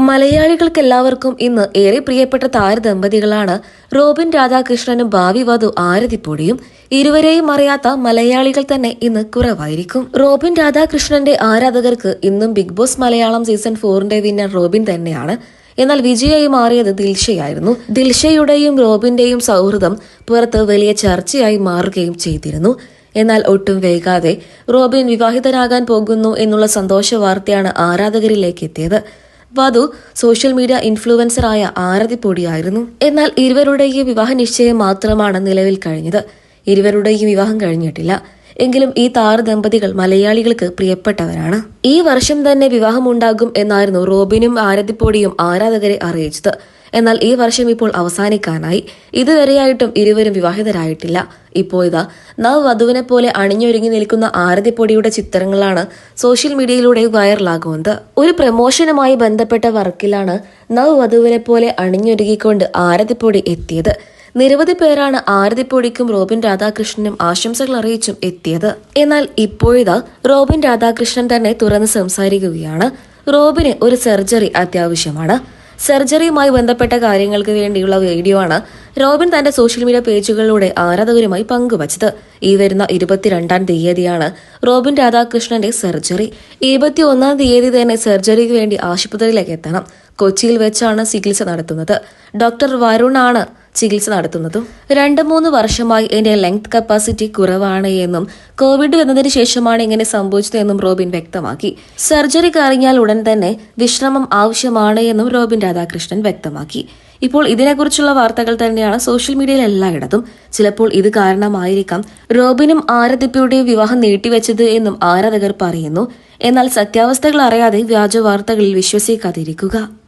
മലയാളികൾക്കെല്ലാവർക്കും ഇന്ന് ഏറെ പ്രിയപ്പെട്ട താരദമ്പതികളാണ് റോബിൻ രാധാകൃഷ്ണനും ഭാവി വധു ആരതിപ്പൊടിയും. ഇരുവരെയും അറിയാത്ത മലയാളികൾ തന്നെ ഇന്ന് കുറവായിരിക്കും. റോബിൻ രാധാകൃഷ്ണന്റെ ആരാധകർക്ക് ഇന്നും ബിഗ് ബോസ് മലയാളം സീസൺ ഫോറിന്റെ വിന്നർ റോബിൻ തന്നെയാണ്. എന്നാൽ വിജയായി മാറിയത് ദിൽഷയായിരുന്നു. ദിൽഷയുടെയും റോബിന്റെയും സൗഹൃദം പുറത്ത് വലിയ ചർച്ചയായി മാറുകയും ചെയ്തിരുന്നു. എന്നാൽ ഒട്ടും വൈകാതെ റോബിൻ വിവാഹിതനാകാൻ പോകുന്നു എന്നുള്ള സന്തോഷ വാർത്തയാണ് ആരാധകരിലേക്ക് എത്തിയത്. വധു സോഷ്യൽ മീഡിയ ഇൻഫ്ലുവൻസറായ ആരതിപ്പൊടിയായിരുന്നു എന്നാൽ ഇരുവരുടെയും വിവാഹ നിശ്ചയം മാത്രമാണ് നിലവിൽ കഴിഞ്ഞത്. ഇരുവരുടെയും വിവാഹം കഴിഞ്ഞിട്ടില്ല. എങ്കിലും ഈ താറ് ദമ്പതികൾ മലയാളികൾക്ക് പ്രിയപ്പെട്ടവരാണ്. ഈ വർഷം തന്നെ വിവാഹമുണ്ടാകും എന്നായിരുന്നു റോബിനും ആരതിപ്പൊടിയും ആരാധകരെ അറിയിച്ചത്. എന്നാൽ ഈ വർഷം ഇപ്പോൾ അവസാനിക്കാനായി. ഇതുവരെയായിട്ടും ഇരുവരും വിവാഹിതരായിട്ടില്ല. ഇപ്പോ ഇതാ നവ് വധുവിനെ പോലെ അണിഞ്ഞൊരുങ്ങി നിൽക്കുന്ന ആരതിപ്പൊടിയുടെ ചിത്രങ്ങളാണ് സോഷ്യൽ മീഡിയയിലൂടെ വൈറലാകുന്നത്. ഒരു പ്രമോഷനുമായി ബന്ധപ്പെട്ട വർക്കിലാണ് നവ് വധുവിനെ പോലെ അണിഞ്ഞൊരുങ്ങിക്കൊണ്ട് ആരതിപ്പൊടി എത്തിയത്. നിരവധി പേരാണ് ആരതിപ്പൊടിക്കും റോബിൻ രാധാകൃഷ്ണനും ആശംസകൾ അറിയിച്ചും എത്തിയത്. എന്നാൽ ഇപ്പോഴിതാ റോബിൻ രാധാകൃഷ്ണൻ തന്നെ തുറന്ന് സംസാരിക്കുകയാണ്. റോബിന് ഒരു സർജറി അത്യാവശ്യമാണ്. സർജറിയുമായി ബന്ധപ്പെട്ട കാര്യങ്ങൾക്ക് വേണ്ടിയുള്ള വീഡിയോ ആണ് റോബിൻ തന്റെ സോഷ്യൽ മീഡിയ പേജുകളിലൂടെ ആരാധകരുമായി പങ്കുവച്ചത്. ഈ വരുന്ന ഇരുപത്തിരണ്ടാം തീയതിയാണ് റോബിൻ രാധാകൃഷ്ണന്റെ സർജറി. ഇരുപത്തി ഒന്നാം തീയതി തന്നെ സർജറിക്ക് വേണ്ടി ആശുപത്രിയിലേക്ക് എത്തണം. കൊച്ചിയിൽ വെച്ചാണ് ചികിത്സ നടത്തുന്നത്. ഡോക്ടർ വരുണാണ് ചികിത്സ നടത്തുന്നതും രണ്ട് മൂന്ന് വർഷമായി എന്റെ ലെങ്ത് കപ്പാസിറ്റി കുറവാണ് എന്നും കോവിഡ് വന്നതിന് ശേഷമാണ് ഇങ്ങനെ സംഭവിച്ചതെന്നും റോബിൻ വ്യക്തമാക്കി. സർജറി കഴിഞ്ഞാൽ ഉടൻ തന്നെ വിശ്രമം ആവശ്യമാണ് എന്നും റോബിൻ രാധാകൃഷ്ണൻ വ്യക്തമാക്കി. ഇപ്പോൾ ഇതിനെക്കുറിച്ചുള്ള വാർത്തകൾ തന്നെയാണ് സോഷ്യൽ മീഡിയയിൽ എല്ലായിടത്തും. ചിലപ്പോൾ ഇത് കാരണമായിരിക്കാം റോബിനും ആരതിപ്പയുടെയും വിവാഹം നീട്ടിവെച്ചത് എന്നും ആരാധകർ പറയുന്നു. എന്നാൽ സത്യാവസ്ഥകൾ അറിയാതെ വ്യാജ വാർത്തകളിൽ വിശ്വസിക്കാതിരിക്കുക.